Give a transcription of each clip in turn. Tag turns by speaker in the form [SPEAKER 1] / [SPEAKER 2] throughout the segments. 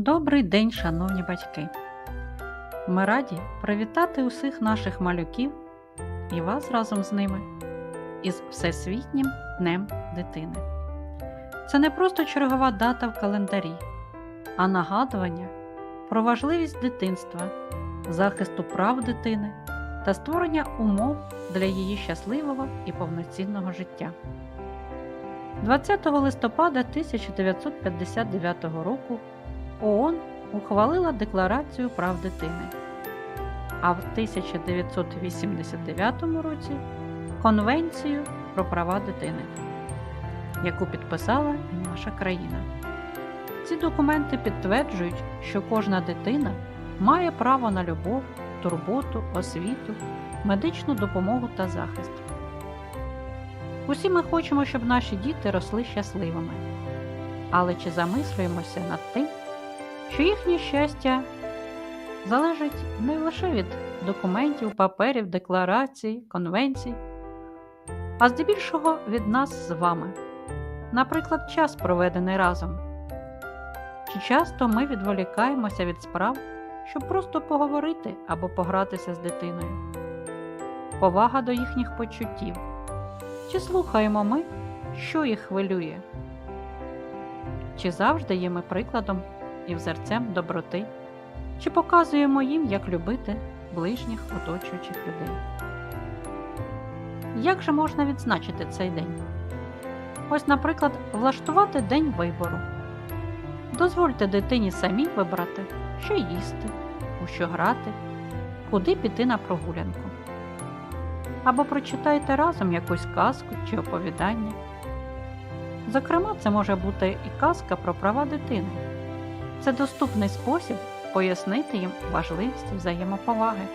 [SPEAKER 1] Добрий день, шановні батьки! Ми раді привітати усіх наших малюків і вас разом з ними із Всесвітнім Днем Дитини. Це не просто чергова дата в календарі, а нагадування про важливість дитинства, захисту прав дитини та створення умов для її щасливого і повноцінного життя. 20 листопада 1959 року ООН ухвалила Декларацію прав дитини, а в 1989 році Конвенцію про права дитини, яку підписала і наша країна. Ці документи підтверджують, що кожна дитина має право на любов, турботу, освіту, медичну допомогу та захист. Усі ми хочемо, щоб наші діти росли щасливими. Але чи замислюємося над тим, що їхнє щастя залежить не лише від документів, паперів, декларацій, конвенцій, а здебільшого від нас з вами, наприклад, час проведений разом. Чи часто ми відволікаємося від справ, щоб просто поговорити або погратися з дитиною? Повага до їхніх почуттів. Чи слухаємо ми, що їх хвилює? Чи завжди є ми прикладом і взерцем доброти? Чи показуємо їм, як любити ближніх оточуючих людей? Як же можна відзначити цей день? Ось, наприклад, влаштувати день вибору. Дозвольте дитині самі вибрати, що їсти, у що грати, куди піти на прогулянку. Або прочитайте разом якусь казку чи оповідання. Зокрема, це може бути і казка про права дитини. Це доступний спосіб пояснити їм важливість взаємоповаги.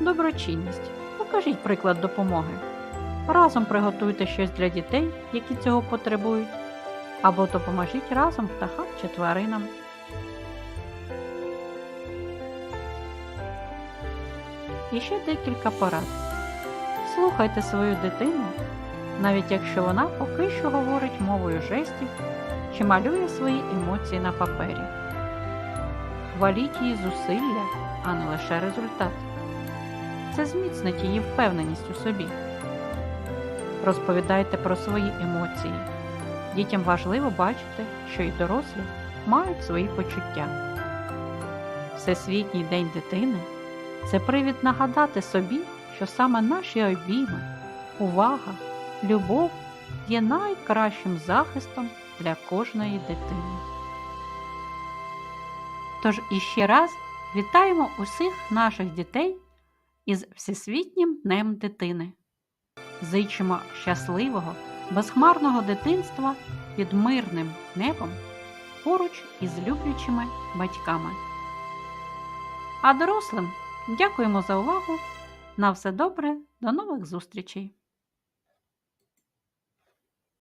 [SPEAKER 1] Доброчинність. Покажіть приклад допомоги. Разом приготуйте щось для дітей, які цього потребують, або допоможіть разом птахам чи тваринам. І ще декілька порад. Слухайте свою дитину, навіть якщо вона поки що говорить мовою жестів чи малює свої емоції на папері. Хваліть її зусилля, а не лише результат. Це зміцнить її впевненість у собі. Розповідайте про свої емоції. Дітям важливо бачити, що і дорослі мають свої почуття. Всесвітній день дитини це привід нагадати собі, що саме наші обійми, увага, любов є найкращим захистом для кожної дитини. Тож іще раз вітаємо усіх наших дітей із Всесвітнім Днем дитини. Зичимо щасливого, безхмарного дитинства під мирним небом поруч із люблячими батьками. А дорослим дякуємо за увагу. На все добре, до нових зустрічей!